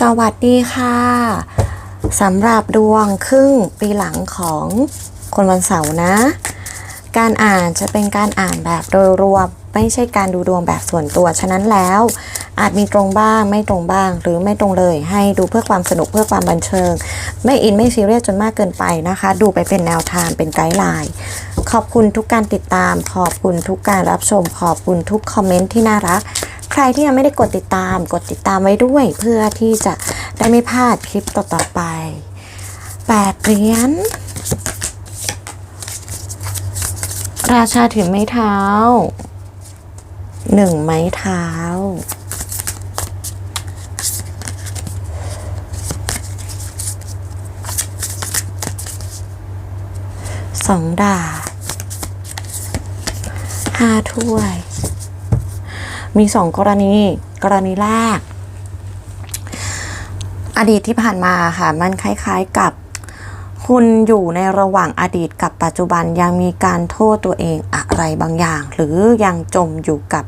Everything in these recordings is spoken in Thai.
สวัสดีค่ะสำหรับดวงครึ่งปีหลังของคนวันเสาร์นะ การอ่านจะเป็นการอ่านแบบโดยรวมไม่ใช่การดูดวงแบบส่วนตัว ฉะนั้นแล้ว อาจมีตรงบ้างไม่ตรงบ้าง หรือไม่ตรงเลย ให้ดูเพื่อความสนุกเพื่อความบันเทิง ไม่อินไม่ซีเรียสจนมากเกินไปนะคะ ดูไปเป็นแนวทางเป็นไกด์ไลน์ขอบคุณทุกการติดตาม ขอบคุณทุกการรับชม ขอบคุณทุกคอมเมนต์ที่น่ารัก ใครที่ยังไม่ได้กดติดตาม กดติดตามไว้ด้วย เพื่อที่จะได้ไม่พลาดคลิปต่อๆไปแปดเหรียญราชาถือไม้เท้าหนึ่งไม้เท้า สองดาบห้าถ้วย มีสองกรณี กรณีแรก อดีตที่ผ่านมาค่ะ มันคล้ายๆกับคุณอยู่ในระหว่างอดีตกับปัจจุบันยังมีการโทษตัวเองอะไรบางอย่าง หรือยังจมอยู่กับ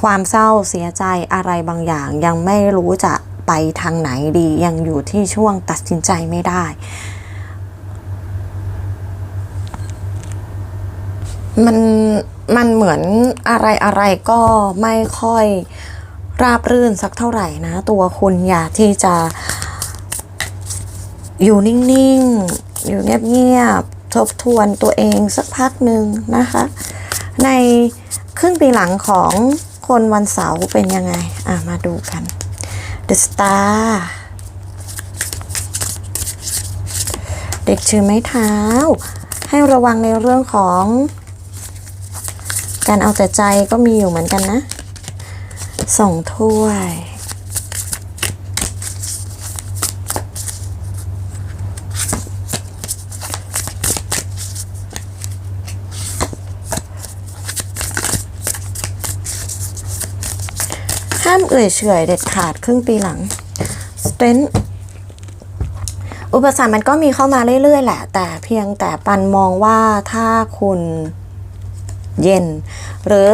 ความเศร้าเสียใจอะไรบางอย่าง ยังไม่รู้จะไปทางไหนดี ยังอยู่ที่ช่วงตัดสินใจไม่ได้ มัน มันเหมือนอะไรอะไรก็ไม่ค่อยราบรื่นสักเท่าไหร่นะ ตัวคุณอยากที่จะ อยู่นิ่งๆ อยู่เงียบๆ ทบทวนตัวเองสักพักหนึ่งนะคะ ในครึ่งปีหลังของคนวันเสาร์เป็นยังไง อะ มาดูกัน The Star เด็กชื่อไม้เท้า ให้ระวังในเรื่องของ การเอาแต่ใจก็มีอยู่เหมือนกันนะสองถ้วย ห้ามเอ่ยเฉยเด็ดขาดครึ่งปีหลัง strength อุปสรรคมันก็มีเข้ามาเรื่อยๆแหละ แต่เพียงแต่ปันมองว่าถ้าคุณ เย็น หรือ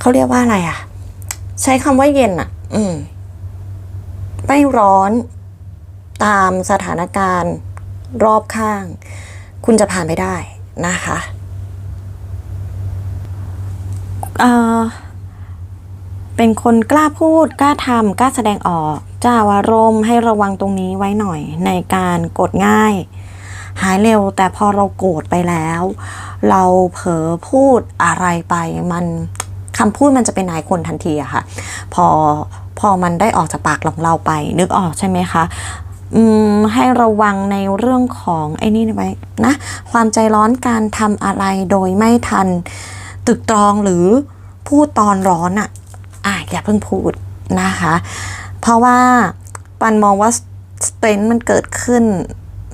เขาเรียกว่าอะไรอะใช้คำว่าเย็นอะอืม ไม่ร้อนตามสถานการณ์รอบข้าง คุณจะผ่านไปได้นะคะเออเป็นคนกล้าพูดกล้าทำกล้าแสดงออกจ้าอารมให้ระวังตรงนี้ไว้หน่อยในการกดง่าย หายเร็วแต่พอเราโกรธไปแล้ว เราเผลอพูดอะไรไปมันคำพูดมันจะเป็นนายคนทันทีอะค่ะ พอพอมันได้ออกจากปากของเราไป นึกออกใช่ไหมคะอืมให้ระวังในเรื่องของไอ้นี่ไว้นะ ความใจร้อนการทำอะไรโดยไม่ทันตึกตรองหรือพูดตอนร้อนอะอะอย่าเพิ่งพูดนะคะ เพราะว่าปันมองว่าสเตนมันเกิดขึ้น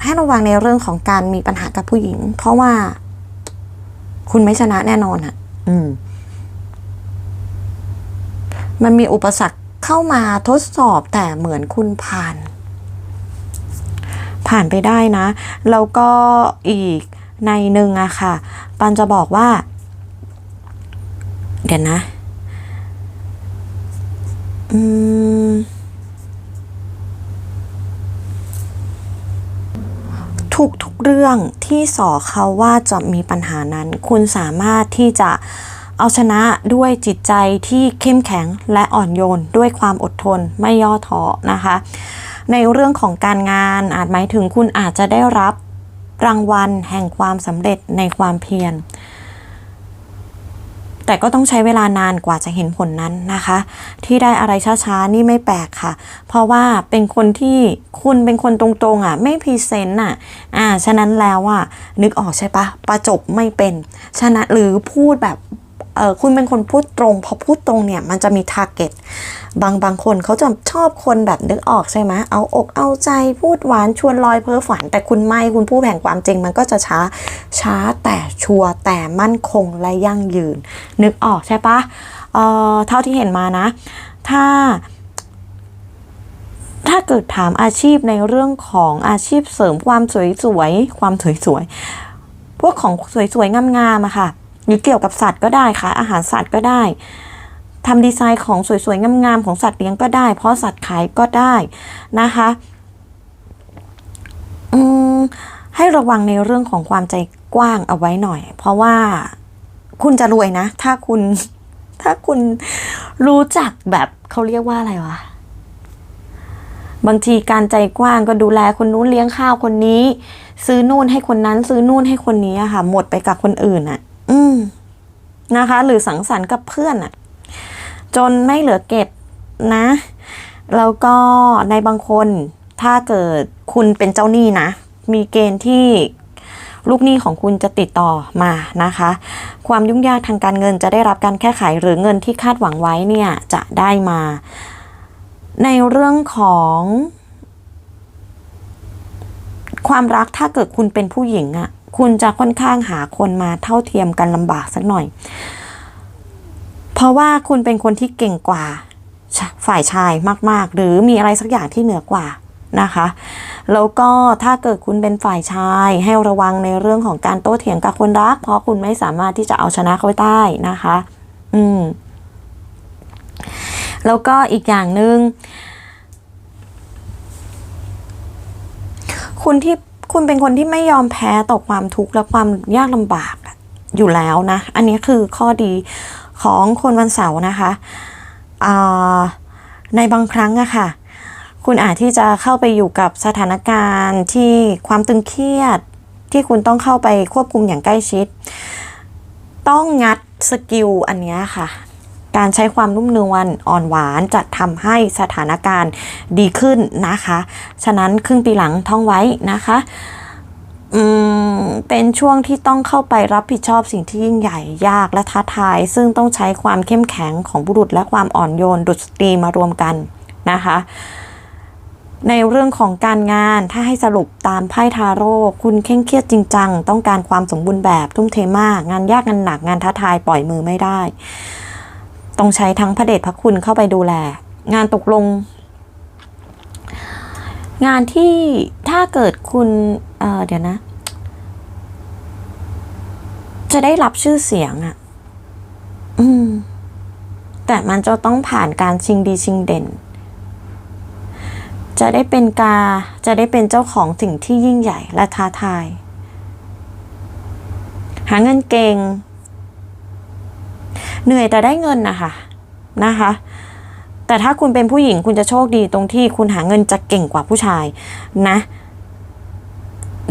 ให้ระวังในเรื่องของการมีปัญหากับผู้หญิง เพราะว่า คุณไม่ชนะแน่นอนอะอืม มันมีอุปสรรคเข้ามาทดสอบแต่เหมือนคุณผ่าน ผ่านไปได้นะ แล้วก็อีกในหนึ่งอะค่ะ ปันจะบอกว่า เดี๋ยวนะ อืม ทุกทุกเรื่องที่สอเขาว่าจะมีปัญหานั้น คุณสามารถที่จะเอาชนะด้วยจิตใจที่เข้มแข็งและอ่อนโยนด้วยความอดทนไม่ย่อท้อนะคะ ในเรื่องของการงานอาจหมายถึงคุณอาจจะได้รับรางวัลแห่งความสำเร็จในความเพียร แต่ก็ต้องใช้เวลานานกว่าจะเห็นผลนั้นนะคะ ที่ได้อะไรช้าๆ นี่ไม่แปลกค่ะ เพราะว่าเป็นคนที่คุณเป็นคนตรงๆอะไม่พรีเซนต์อะอ่าฉะนั้นแล้วอะนึกออกใช่ปะประจบไม่เป็นชนะหรือพูดแบบเออคุณเป็นคนพูดตรงพอพูดตรงเนี่ยมันจะมีทาร์เก็ต บางบางคนเขาจะชอบคนแบบนึกออกใช่ไหมเอาอกเอาใจพูดหวานชวนลอยเพ้อฝัน แต่คุณไม่คุณพูดแผงความจริงมันก็จะช้าช้าแต่ชัวร์แต่มั่นคงและยั่งยืน นึกออกใช่ปะเออเท่าที่เห็นมานะ ถ้าถ้าเกิดถามอาชีพในเรื่องของอาชีพเสริมความสวยๆความสวยๆพวกของสวยๆงามๆอะค่ะหรือเกี่ยวกับสัตว์ก็ได้ค่ะ อาหารสัตว์ก็ได้ ทำดีไซน์ของสวยๆ งามๆ ของสัตว์เลี้ยงก็ได้ เพราะสัตว์ขายก็ได้นะคะอืมให้ระวังในเรื่องของความใจกว้างเอาไว้หน่อย เพราะว่าคุณจะรวยนะ ถ้าคุณถ้าคุณรู้จักแบบเขาเรียกว่าอะไรวะบางทีการใจกว้างก็ดูแลคนนู้นเลี้ยงข้าวคนนี้ ซื้อนู่นให้คนนั้น ซื้อนู่นให้คนนี้อะค่ะ หมดไปกับคนอื่นอะอืมนะคะ หรือสังสรรค์กับเพื่อนอะ จนไม่เหลือเก็บนะ แล้วก็ในบางคนถ้าเกิดคุณเป็นเจ้าหนี้นะ มีเกณฑ์ที่ลูกหนี้ของคุณจะติดต่อมานะคะ ความยุ่งยากทางการเงินจะได้รับการแก้ไขหรือเงินที่คาดหวังไว้เนี่ยจะได้มา ในเรื่องของความรักถ้าเกิดคุณเป็นผู้หญิงอะ่ะ คุณจะค่อนข้างหาคนมาเท่าเทียมกันลำบากสักหน่อย ราะว่าคุณเป็นคนที่เก่งกว่า ฝ่ายชายมากๆ หรือมีอะไรสักอย่างที่เหนือกว่านะคะ แล้วก็ถ้าเกิดคุณเป็นฝ่ายชาย ให้ระวังในเรื่องของการโต้เถียงกับคนรัก เพราะคุณไม่สามารถที่จะเอาชนะเขาได้นะคะ อืม แล้วก็อีกอย่างหนึ่งคุณที่คุณเป็นคนที่ไม่ยอมแพ้ต่อความทุกข์และความยากลำบากอยู่แล้วนะ อันนี้คือข้อดี ของคนวันเสาร์นะคะอ่าในบางครั้งอะค่ะ คุณอาจที่จะเข้าไปอยู่กับสถานการณ์ที่ความตึงเครียดที่คุณต้องเข้าไปควบคุมอย่างใกล้ชิด ต้องงัดสกิลอันนี้ค่ะ การใช้ความนุ่มนวลอ่อนหวานจะทำให้สถานการณ์ดีขึ้นนะคะ ฉะนั้นครึ่งปีหลังท่องไว้นะคะ อืมเป็นช่วงที่ต้องเข้าไปรับผิดชอบสิ่งที่ยิ่งใหญ่ยากและท้าทาย ซึ่งต้องใช้ความเข้มแข็งของบุรุษและความอ่อนโยนดุษสตรีมารวมกันนะคะ ในเรื่องของการงานถ้าให้สรุปตามไพ่ทาโร่คุณเคร่งเครียดจริงจัง ต้องการความสมบูรณ์แบบทุ่มเทมาก งานยากงานหนักงานท้าทายปล่อยมือไม่ได้ ต้องใช้ทั้งพระเดชพระคุณเข้าไปดูแล งานตกลง งานที่ถ้าเกิดคุณ เออเดี๋ยวนะ จะได้รับชื่อเสียงอะ่ะ อืม แต่มันจะต้องผ่านการชิงดีชิงเด่น จะได้เป็นกา จะได้เป็นเจ้าของสิ่งที่ยิ่งใหญ่และท้าทาย หาเงินเก่ง เหนื่อยแต่ได้เงินนะคะนะคะแต่ถ้าคุณเป็นผู้หญิงคุณจะโชคดีตรงที่คุณหาเงินจะเก่งกว่าผู้ชายนะ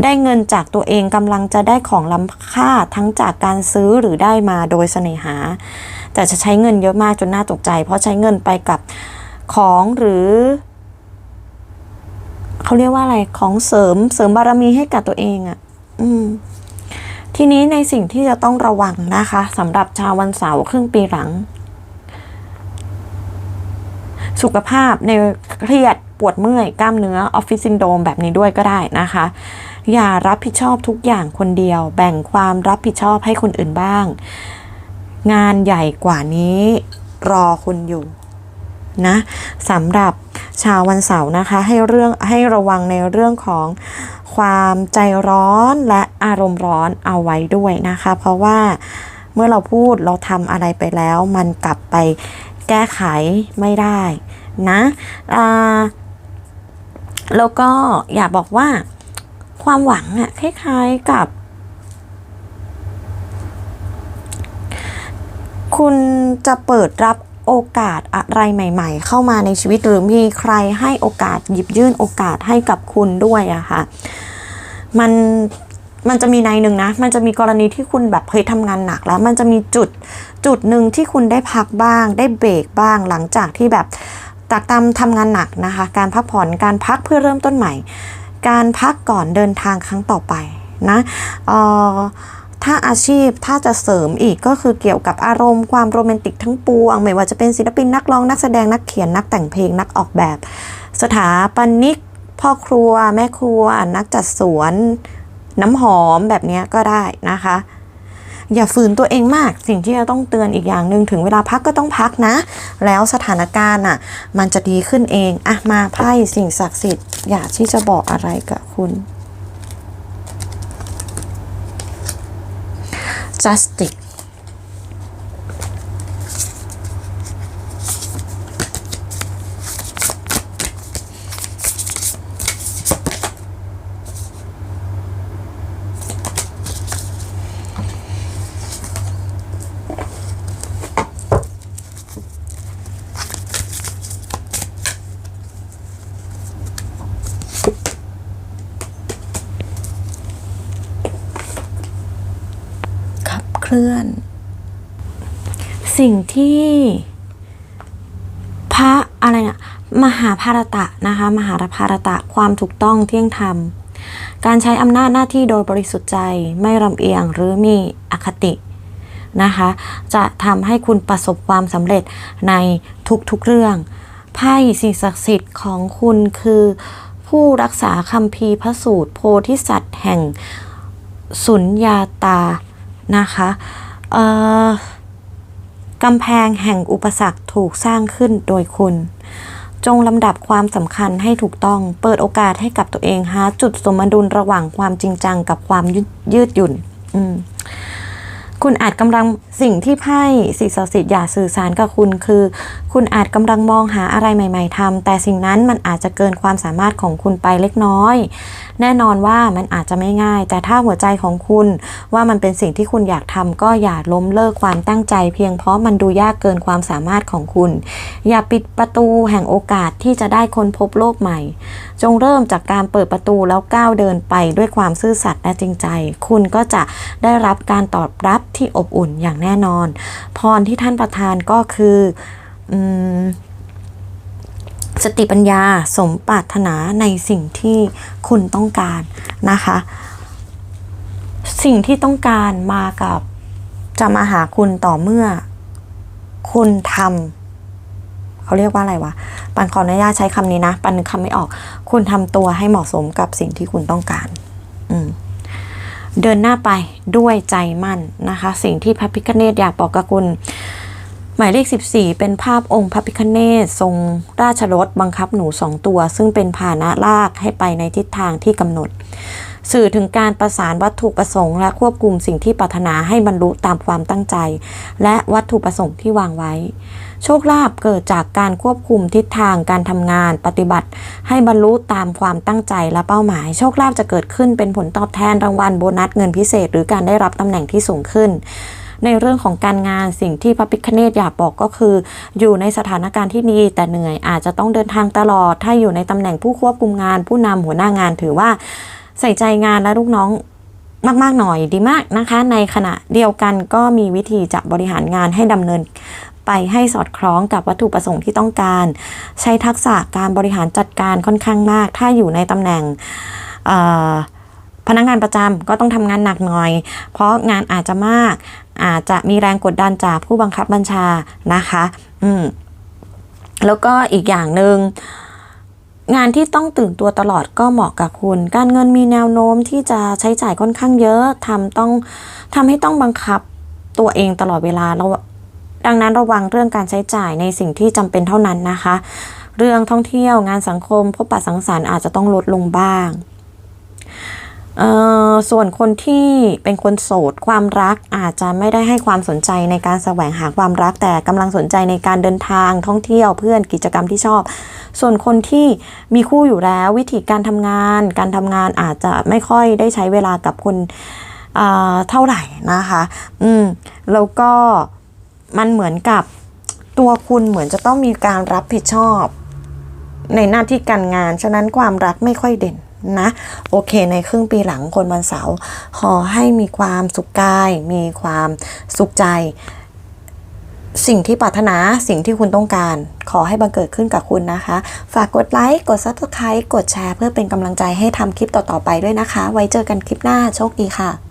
ได้เงินจากตัวเองกำลังจะได้ของล้ำค่าทั้งจากการซื้อหรือได้มาโดยเสน่หา แต่จะใช้เงินเยอะมากจนน่าตกใจ เพราะใช้เงินไปกับของหรือเขาเรียกว่าอะไรของเสริมเสริมบารมีให้กับตัวเองอะ่ะ อืม ทีนี้ในสิ่งที่จะต้องระวังนะคะสำหรับชาววันเสาร์ครึ่งปีหลัง สุขภาพในเครียด ปวดเมื่อยกล้ามเนื้อออฟฟิศซินโดมแบบนี้ด้วยก็ได้นะคะ อย่ารับผิดชอบทุกอย่างคนเดียว แบ่งความรับผิดชอบให้คนอื่นบ้าง งานใหญ่กว่านี้ รอคุณอยู่นะสำหรับชาววันเสาร์นะคะ ให้เรื่องให้ระวังในเรื่องของความใจร้อนและอารมณ์ร้อนเอาไว้ด้วยนะคะ เพราะว่าเมื่อเราพูดเราทำอะไรไปแล้ว มันกลับไปแก้ไขไม่ได้นะอ่า แล้วก็อยากบอกว่าความหวังอะคล้ายๆกับ คุณจะเปิดรับโอกาสอะไรใหม่ ๆ เข้ามาในชีวิตหรือมีใครให้โอกาสหยิบยื่นโอกาสให้กับคุณด้วยอะค่ะ มันมันจะมีในหนึ่งนะ มันจะมีกรณีที่คุณแบบเคยทำงานหนักแล้ว มันจะมีจุดจุดหนึ่งที่คุณได้พักบ้าง ได้เบรกบ้างหลังจากที่แบบ ตักตามทำงานหนักนะคะ การพักผ่อนการพักเพื่อเริ่มต้นใหม่ การพักก่อนเดินทางครั้งต่อไปนะออถ้าอาชีพถ้าจะเสริมอีกก็คือเกี่ยวกับอารมณ์ความโรแมนติกทั้งปวง ไม่ว่าจะเป็นศิลปินนักร้องนักแสดงนักเขียนนักแต่งเพลงนักออกแบบ สถาปนิก พ่อครัว แม่ครัว นักจัดสวน น้ำหอมแบบนี้ก็ได้นะคะ อย่าฝืนตัวเองมาก สิ่งที่จะต้องเตือนอีกอย่างหนึ่งถึงเวลาพักก็ต้องพักนะ แล้วสถานการณ์อะ มันจะดีขึ้นเองอะมาไพ่สิ่งศักดิ์สิทธิ์อยากที่จะบอกอะไรกับคุณ justice ลื่อน สิ่งที่พระอะไรนะมหาภารตะนะคะ มหาภารตะความถูกต้องเที่ยงธรรม การใช้อำนาจหน้าที่โดยบริสุทธิ์ใจไม่ลำเอียงหรือมีอคตินะคะ จะทำให้คุณประสบความสำเร็จในทุกๆเรื่องไพ่สิ่งศักดิ์สิทธิ์ของคุณคือผู้รักษาคัมภีพระสูตรโพธิสัตว์แห่งสุญญาตา นะคะกำแพงแห่งอุปสรรคถูกสร้างขึ้นโดยคุณ จงลำดับความสำคัญให้ถูกต้อง เปิดโอกาสให้กับตัวเองหาจุดสมดุลระหว่างความจริงจังกับความยืดยืดหยุ่นอืม คุณอาจกำลังสิ่งที่ไพ่สิ่งศักดิ์สิทธิ์อยากสื่อสารกับคุณคือ คุณอาจกำลังมองหาอะไรใหม่ ๆทำแต่สิ่งนั้นมันอาจจะเกินความสามารถของคุณไปเล็กน้อย แน่นอนว่ามันอาจจะไม่ง่าย แต่ถ้าหัวใจของคุณว่ามันเป็นสิ่งที่คุณอยากทำก็อย่าล้มเลิกความตั้งใจ เพียงเพราะมันดูยากเกินความสามารถของคุณ อย่าปิดประตูแห่งโอกาสที่จะได้ค้นพบโลกใหม่ จงเริ่มจากการเปิดประตูแล้วก้าวเดินไปด้วยความซื่อสัตย์และจริงใจ คุณก็จะได้รับการตอบรับที่อบอุ่นอย่างแน่นอน พรที่ท่านประทานก็คืออสติปัญญาสมปรารถนาในสิ่งที่คุณต้องการนะคะ สิ่งที่ต้องการมากับจะมาหาคุณต่อเมื่อ คุณทำเขาเรียกว่าอะไรวะปันขออนุญาตใช้คำนี้นะ ปันนึกคำไม่ออก คุณทำตัวให้เหมาะสมกับสิ่งที่คุณต้องการ เดินหน้าไปด้วยใจมั่นนะคะ สิ่งที่พระพิคเนตอยากบอกกับคุณหมายเลข 14 เป็นภาพองค์พระพิคเนตทรงราชรถบังคับหนูสองตัว ซึ่งเป็นพาหนะลากให้ไปในทิศทางที่กำหนด สื่อถึงการประสานวัตถุประสงค์ และควบคุมสิ่งที่ปรารถนาให้บรรลุตามความตั้งใจ และวัตถุประสงค์ที่วางไว้ โชคลาภเกิดจากการควบคุมทิศทางการทำงานปฏิบัติ ให้บรรลุตามความตั้งใจและเป้าหมาย โชคลาภจะเกิดขึ้นเป็นผลตอบแทนรางวัลโบนัสเงินพิเศษ หรือการได้รับตำแหน่งที่สูงขึ้นในเรื่องของการงานสิ่งที่พระพิคเนตอยากบอกก็คือ อยู่ในสถานการณ์ที่ดีแต่เหนื่อยอาจจะต้องเดินทางตลอด ถ้าอยู่ในตำแหน่งผู้ควบคุมงาน ผู้นำหัวหน้างานถือว่าใส่ใจงานและลูกน้องมาก ๆ หน่อยดีมากนะคะ ในขณะเดียวกันก็มีวิธีจะบริหารงานให้ดำเนิน ไปให้สอดคล้องกับวัตถุประสงค์ที่ต้องการ ใช้ทักษะการบริหารจัดการค่อนข้างมาก ถ้าอยู่ในตำแหน่งพนักงานประจำก็ต้องทำงานหนักหน่อย เพราะงานอาจจะมาก อาจจะมีแรงกดดันจากผู้บังคับบัญชานะคะ อืมแล้วก็อีกอย่างหนึ่งงานที่ต้องตื่นตัวตลอดก็เหมาะกับคุณ การเงินมีแนวโน้มที่จะใช้จ่ายค่อนข้างเยอะทำต้องทำให้ต้องบังคับตัวเองตลอดเวลาเรา ดังนั้นระวังเรื่องการใช้จ่ายในสิ่งที่จำเป็นเท่านั้นนะคะ เรื่องท่องเที่ยวงานสังคม พบปะสังสรรค์อาจจะต้องลดลงบ้างส่วนคนที่เป็นคนโสดความรักอาจจะไม่ได้ให้ความสนใจในการแสวงหาความรัก แต่กำลังสนใจในการเดินทางท่องเที่ยวเพื่อนกิจกรรมที่ชอบ ส่วนคนที่มีคู่อยู่แล้ววิธีการทำงาน การทำงานอาจจะไม่ค่อยได้ใช้เวลากับคนเท่าไหร่นะคะ อืมแล้วก็ มันเหมือนกับตัวคุณเหมือนจะต้องมีการรับผิดชอบ ในหน้าที่การงาน ฉะนั้นความรักไม่ค่อยเด่นนะ โอเคในครึ่งปีหลังคนวันเสาร์ขอให้มีความสุขกาย มีความสุขใจ สิ่งที่ปรารถนาสิ่งที่คุณต้องการ ขอให้บังเกิดขึ้นกับคุณนะคะ ฝากกดไลค์กด Subscribe กดแชร์เพื่อเป็นกำลังใจให้ทำคลิปต่อๆไปด้วยนะคะ ไว้เจอกันคลิปหน้าโชคดีค่ะ